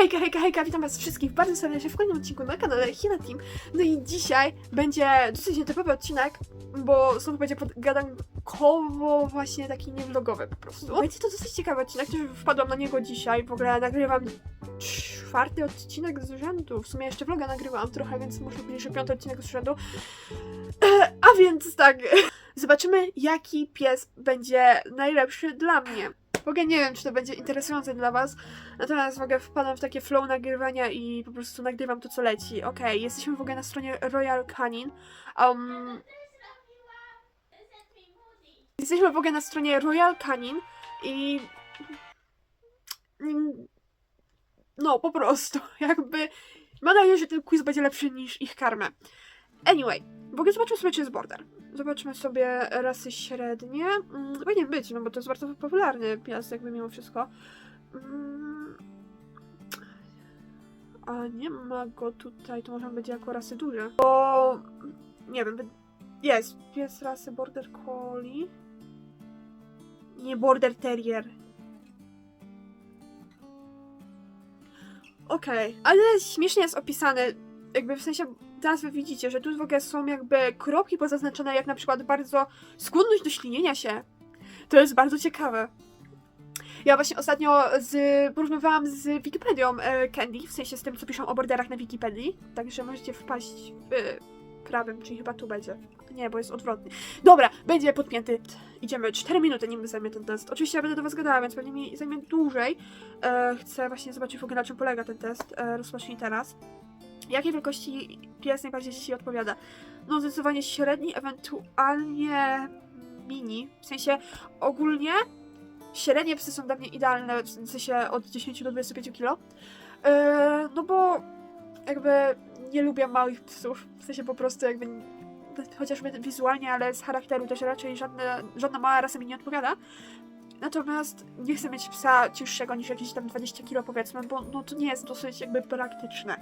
Hejka, hejka, hejka, witam was wszystkich bardzo serdecznie w kolejnym odcinku na kanale Hina Team. No i dzisiaj będzie dosyć nietypowy odcinek, bo znowu będzie podgadankowo właśnie taki nievlogowy po prostu. Będzie to dosyć ciekawy odcinek, też wpadłam na niego dzisiaj, w ogóle nagrywam czwarty odcinek z rzędu, w sumie jeszcze vloga nagrywałam trochę, więc może być, że piąty odcinek z rzędu. E, A więc tak, zobaczymy jaki pies będzie najlepszy dla mnie. Ogóle nie wiem, czy to będzie interesujące dla was, Natomiast w ogóle wpadam w takie flow nagrywania i po prostu nagrywam to, co leci. Okej, jesteśmy w ogóle na stronie Royal Canin. Um, jesteśmy w ogóle na stronie Royal Canin i... No, po prostu, jakby... Mam nadzieję, że ten quiz będzie lepszy niż ich karmę. Anyway, w ogóle zobaczmy sobie, czy jest border. Zobaczmy sobie rasy średnie. Mm, powinien być, no bo to jest bardzo popularny pies, jakby mimo wszystko. Mm. A nie ma go tutaj, to może będzie jako rasy duże. Bo nie wiem, jest. Pies rasy Border Collie. Nie Border Terrier. Okej, ale śmiesznie jest opisany, jakby w sensie teraz wy widzicie, że tu w ogóle są jakby kropki pozaznaczone, jak na przykład bardzo skłonność do ślinienia się. To jest bardzo ciekawe. Ja właśnie ostatnio z, porównywałam z Wikipedią e, Candy, w sensie z tym, co piszą o borderach na Wikipedii, także możecie wpaść e, prawym, czyli chyba tu będzie. Nie, bo jest odwrotny. Dobra, będzie podpięty. Idziemy, 4 minuty nim zajmie ten test. Oczywiście ja będę do was gadała, więc pewnie mi zajmie dłużej. E, chcę właśnie zobaczyć w ogóle na czym polega ten test. E, rozpocznij teraz. Jakiej wielkości pies najbardziej ci odpowiada? No zdecydowanie średni, ewentualnie mini. W sensie ogólnie średnie psy są dla mnie idealne, w sensie od 10 do 25 kg. Yy, no bo jakby nie lubię małych psów, w sensie po prostu jakby chociażby wizualnie, ale z charakteru też raczej żadne, żadna mała rasa mi nie odpowiada. Natomiast nie chcę mieć psa cięższego niż jakieś tam 20 kg powiedzmy, bo no to nie jest dosyć jakby praktyczne.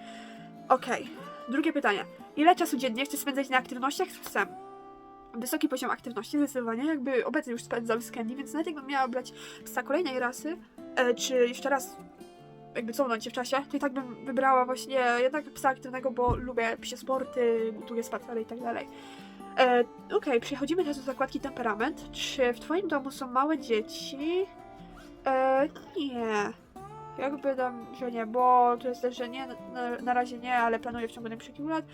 Okej, drugie pytanie. Ile czasu dziennie chcę spędzać na aktywnościach z psem? wysoki poziom aktywności, zdecydowanie, jakby obecnie już spędzam z Candy, więc nawet jakbym miała brać psa kolejnej rasy, e, czy jeszcze raz jakby cofnąć się w czasie, to i tak bym wybrała właśnie jednak psa aktywnego, bo lubię psie sporty, długie spacery i tak dalej. E, Okej, przechodzimy teraz do zakładki temperament. Czy w twoim domu są małe dzieci? E, nie. Jakby dam, że nie, bo to jest też, że nie, na, na razie nie, ale planuję w ciągu najbliższych kilku lat.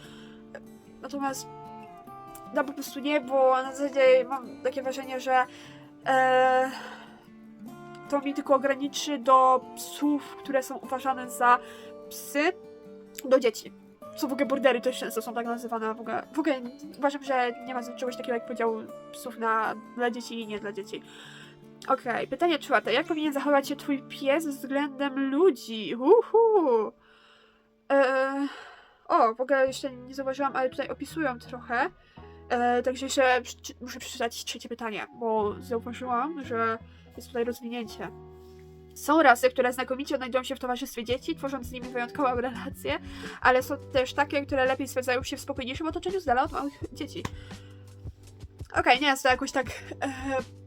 Natomiast no po prostu nie, bo na zasadzie mam takie wrażenie, że e, to mi tylko ograniczy do psów, które są uważane za psy do dzieci. Są w ogóle bordery też często są tak nazywane w ogóle. W ogóle uważam, że nie ma czegoś takiego jak podział psów na dla dzieci i nie dla dzieci. Okej, pytanie czwarte. Jak powinien zachować się twój pies względem ludzi? Uhu. E, o, w ogóle jeszcze nie zauważyłam, ale tutaj opisują trochę. E, także jeszcze przeczy- muszę przeczytać trzecie pytanie, bo zauważyłam, że jest tutaj rozwinięcie. Są rasy, które znakomicie odnajdują się w towarzystwie dzieci, tworząc z nimi wyjątkową relację, ale są też takie, które lepiej spędzają się w spokojniejszym otoczeniu z dala od małych dzieci. Okej, nie jest to jakoś tak e,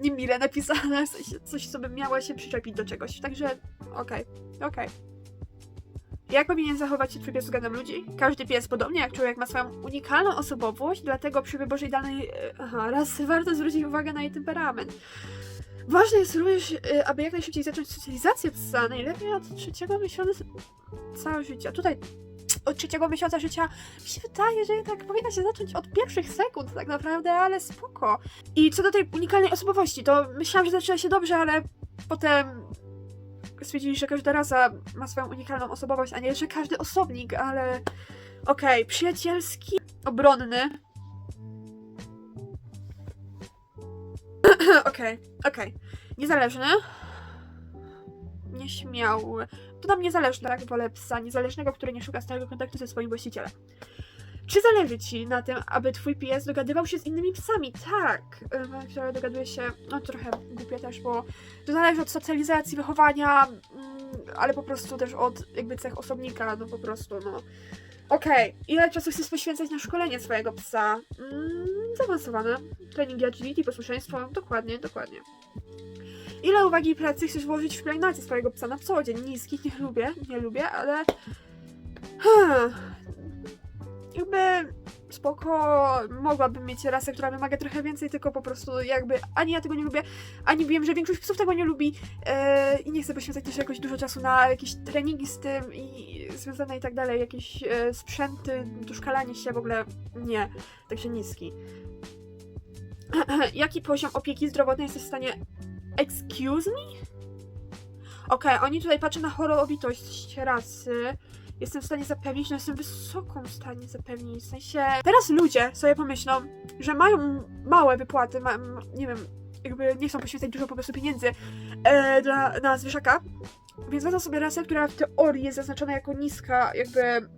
niemile napisane, coś, co bym miała się przyczepić do czegoś, także okej, okej. Jak powinien zachować się twój pies względem ludzi? Każdy pies, podobnie jak człowiek, ma swoją unikalną osobowość, dlatego przy wyborze idealnej e, aha, rasy warto zwrócić uwagę na jej temperament. Ważne jest również, e, aby jak najszybciej zacząć socjalizację psa, najlepiej od trzeciego miesiąca życia. Tutaj od trzeciego miesiąca życia mi się wydaje, że jednak powinna się zacząć od pierwszych sekund tak naprawdę, ale spoko. I co do tej unikalnej osobowości, to myślałam, że zaczyna się dobrze, ale potem stwierdzili, że każda rasa ma swoją unikalną osobowość, a nie, że każdy osobnik, ale okej, przyjacielski, obronny. Okej, okej. Niezależny. Nieśmiały. To nam niezależny, tak? Wolę psa niezależnego, który nie szuka stałego kontaktu ze swoim właścicielem. Czy zależy ci na tym, aby twój pies dogadywał się z innymi psami? Tak. Która dogaduje się, no trochę głupie też, bo to zależy od socjalizacji, wychowania, mm, ale po prostu też od jakby cech osobnika, no po prostu, no. Okej, ile czasu chcesz poświęcać na szkolenie swojego psa? Mm, zaawansowane. Treningi agility, posłuszeństwo, dokładnie, dokładnie. Ile uwagi i pracy chcesz włożyć w pielęgnację swojego psa na co dzień? Niskich nie lubię, nie lubię, ale... Hmm. Jakby spoko, mogłabym mieć rasę, która wymaga trochę więcej, tylko po prostu jakby ani ja tego nie lubię, ani wiem, że większość psów tego nie lubi e, i nie chcę poświęcać też jakoś dużo czasu na jakieś treningi z tym i związane i tak dalej, jakieś e, sprzęty, doszkalanie się, w ogóle nie, także niski. Jaki poziom opieki zdrowotnej jesteś w stanie... Excuse me? Okej, oni tutaj patrzą na chorobitość rasy. Jestem w stanie zapewnić, że jestem wysoką w stanie zapewnić. W sensie. Teraz ludzie sobie pomyślą, że mają małe wypłaty, ma, nie wiem, jakby nie chcą poświęcać dużo po prostu pieniędzy e, dla, na zwierzaka. Więc wezmą sobie rasę, która w teorii jest zaznaczona jako niska, jakby.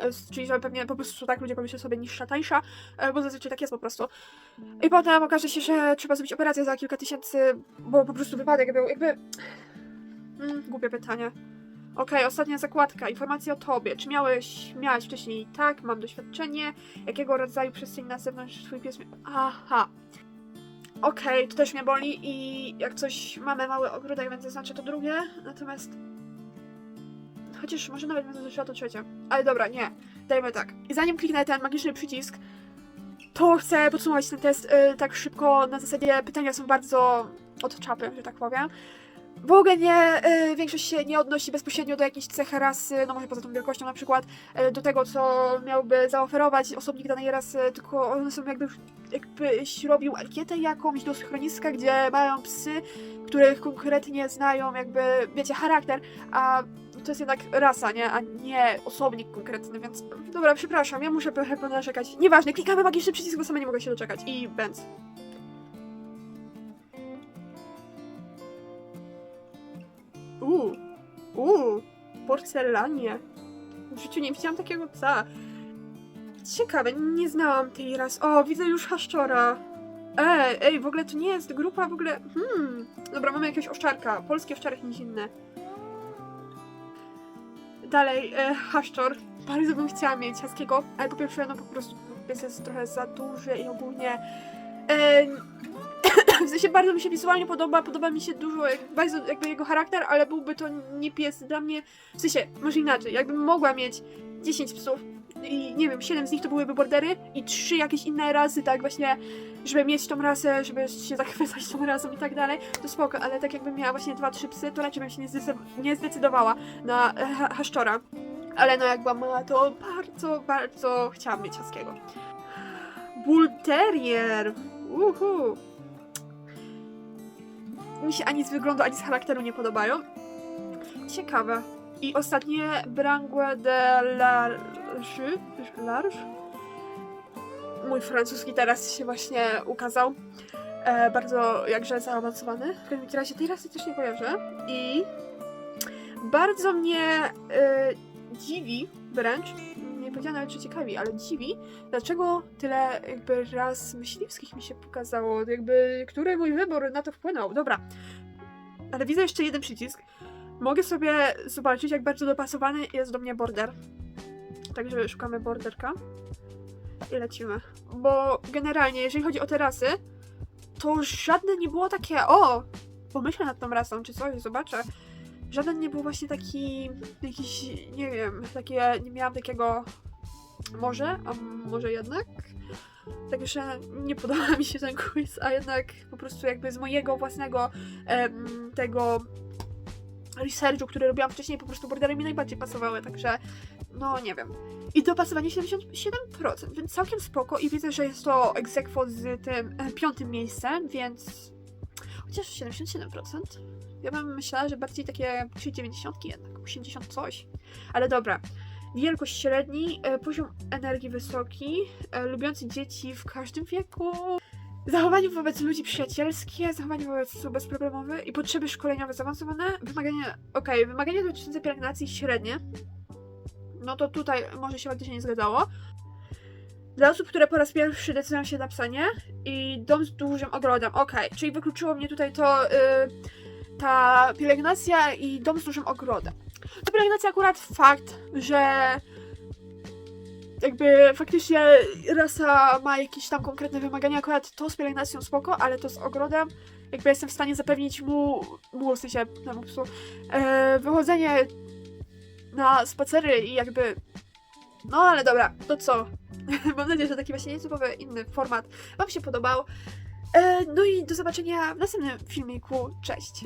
E, Czyli, że pewnie po prostu tak ludzie pomyślą sobie niższa, tańsza, e, bo zazwyczaj tak jest po prostu. I potem okaże się, że trzeba zrobić operację za kilka tysięcy, bo po prostu wypadek był jakby. Mm, głupie pytanie. Okej, ostatnia zakładka. Informacje o tobie. Czy miałeś, miałeś wcześniej tak, mam doświadczenie? Jakiego rodzaju przestrzeń na zewnątrz twój pies. Aha. Okej, to też mnie boli i jak coś mamy mały ogródek, więc znaczy to drugie, natomiast... Chociaż może nawet będę zaczęła to trzecie. Ale dobra, nie. Dajmy tak. I zanim kliknę ten magiczny przycisk, to chcę podsumować ten test y, tak szybko. Na zasadzie pytania są bardzo od czapy, że tak powiem. W ogóle nie, y, większość się nie odnosi bezpośrednio do jakiejś cechy rasy, no może poza tą wielkością na przykład, y, do tego, co miałby zaoferować osobnik danej rasy, tylko one są jakby, jakbyś robił ankietę jakąś do schroniska, gdzie mają psy, których konkretnie znają, jakby, wiecie, charakter, a to jest jednak rasa, nie? A nie osobnik konkretny, więc dobra, przepraszam, ja muszę trochę ponarzekać. Nieważne, klikamy magiczny przycisk, bo sama nie mogę się doczekać. I bęc. Uuu, uuu, porcelanie. W życiu nie widziałam takiego psa. Ciekawe, nie znałam tej raz. O, widzę już haszczora. Ej, ej, w ogóle to nie jest grupa, w ogóle... Hmm. Dobra, mamy jakiegoś owczarka. Polskie owczary, nic inne. Dalej, e, haszczor. Bardzo bym chciała mieć haskiego, ale po pierwsze, no po prostu pies jest trochę za duży i ogólnie... E, w sensie bardzo mi się wizualnie podoba, podoba mi się dużo, jak, bardzo jakby jego charakter, ale byłby to nie pies dla mnie. W sensie, może inaczej, jakbym mogła mieć 10 psów i nie wiem, 7 z nich to byłyby bordery i 3 jakieś inne rasy, tak właśnie, żeby mieć tą rasę, żeby się zachwycać tą rasą i tak dalej, to spoko, ale tak jakbym miała właśnie 2-3 psy, to raczej bym się nie, zdecy- nie zdecydowała na e, ha- haszczora. Ale no jak byłam mała, to bardzo, bardzo chciałam mieć haskiego. Bull Terrier! Uhu! mi się ani z wyglądu, ani z charakteru nie podobają. Ciekawe. I ostatnie Brangue de Large. Mój francuski teraz się właśnie ukazał. E, bardzo jakże zaawansowany. W każdym razie tej rasy też nie kojarzę. I bardzo mnie e, dziwi wręcz, nie powiedziałam nawet, czy ciekawi, ale dziwi, dlaczego tyle jakby ras myśliwskich mi się pokazało, jakby który mój wybór na to wpłynął. Dobra, ale widzę jeszcze jeden przycisk. Mogę sobie zobaczyć, jak bardzo dopasowany jest do mnie border. Także szukamy borderka i lecimy. Bo generalnie, jeżeli chodzi o te rasy, to żadne nie było takie, o, pomyślę nad tą rasą, czy coś, zobaczę. Żaden nie był właśnie taki, jakiś, nie wiem, takie, nie miałam takiego, może, a może jednak. Także nie podoba mi się ten quiz, a jednak po prostu jakby z mojego własnego em, tego researchu, który robiłam wcześniej, po prostu bordery mi najbardziej pasowały, także no nie wiem. I dopasowanie 77%, więc całkiem spoko i widzę, że jest to egzekwo z tym e, piątym miejscem, więc chociaż 77%. Ja bym myślała, że bardziej takie 90 jednak, 80 coś. Ale dobra. Wielkość średni, e, poziom energii wysoki, e, lubiący dzieci w każdym wieku, zachowanie wobec ludzi przyjacielskie, zachowanie wobec osób bezproblemowe i potrzeby szkoleniowe zaawansowane, wymagania, okej, wymagania dotyczące pielęgnacji średnie, no to tutaj może się faktycznie nie zgadzało. Dla osób, które po raz pierwszy decydują się na psanie i dom z dużym ogrodem, okej, czyli wykluczyło mnie tutaj to y, ta pielęgnacja i dom z dużym ogrodem. Ta pielęgnacja akurat fakt, że jakby faktycznie rasa ma jakieś tam konkretne wymagania, akurat to z pielęgnacją spoko, ale to z ogrodem jakby jestem w stanie zapewnić mu, mu w sensie temu psu, e, wychodzenie na spacery i jakby. No ale dobra, to co? Mam nadzieję, że taki właśnie nietypowy inny format Wam się podobał. E, no i do zobaczenia w następnym filmiku. Cześć!